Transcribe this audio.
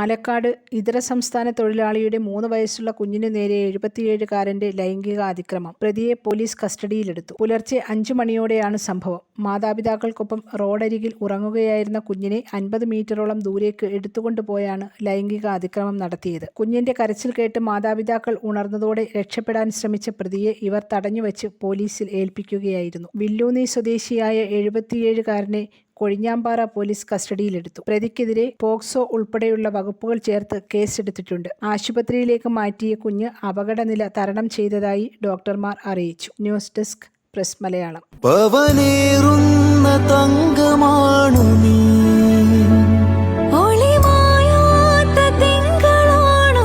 പാലക്കാട് ഇതര സംസ്ഥാന തൊഴിലാളിയുടെ മൂന്ന് വയസ്സുള്ള കുഞ്ഞിനു നേരെ എഴുപത്തിയേഴുകാരന്റെ ലൈംഗിക അതിക്രമം പ്രതിയെ പോലീസ് കസ്റ്റഡിയിലെടുത്തു. പുലർച്ചെ അഞ്ചു മണിയോടെയാണ് സംഭവം. മാതാപിതാക്കൾക്കൊപ്പം റോഡരികിൽ ഉറങ്ങുകയായിരുന്ന കുഞ്ഞിനെ അൻപത് മീറ്ററോളം ദൂരേക്ക് എടുത്തുകൊണ്ടുപോയാണ് ലൈംഗിക അതിക്രമം നടത്തിയത്. കുഞ്ഞിന്റെ കരച്ചിൽ കേട്ട് മാതാപിതാക്കൾ ഉണർന്നതോടെ രക്ഷപ്പെടാൻ ശ്രമിച്ച പ്രതിയെ ഇവർ തടഞ്ഞുവച്ച് പോലീസിൽ ഏൽപ്പിക്കുകയായിരുന്നു. വില്ലൂന്നി സ്വദേശിയായ എഴുപത്തിയേഴുകാരനെ കൊഴിഞ്ഞാമ്പാറ പോലീസ് കസ്റ്റഡിയിലെടുത്തു. പ്രതിക്കെതിരെ പോക്സോ ഉൾപ്പെടെയുള്ള വകുപ്പുകൾ ചേർത്ത് കേസെടുത്തിട്ടുണ്ട്. ആശുപത്രിയിലേക്ക് മാറ്റിയ കുഞ്ഞ് അപകടനില തരണം ചെയ്തതായി ഡോക്ടർമാർ അറിയിച്ചു. News desk press Malayalam. തങ്കമാണു നീ. ഒളിമായാത്ത തിങ്കളാണോ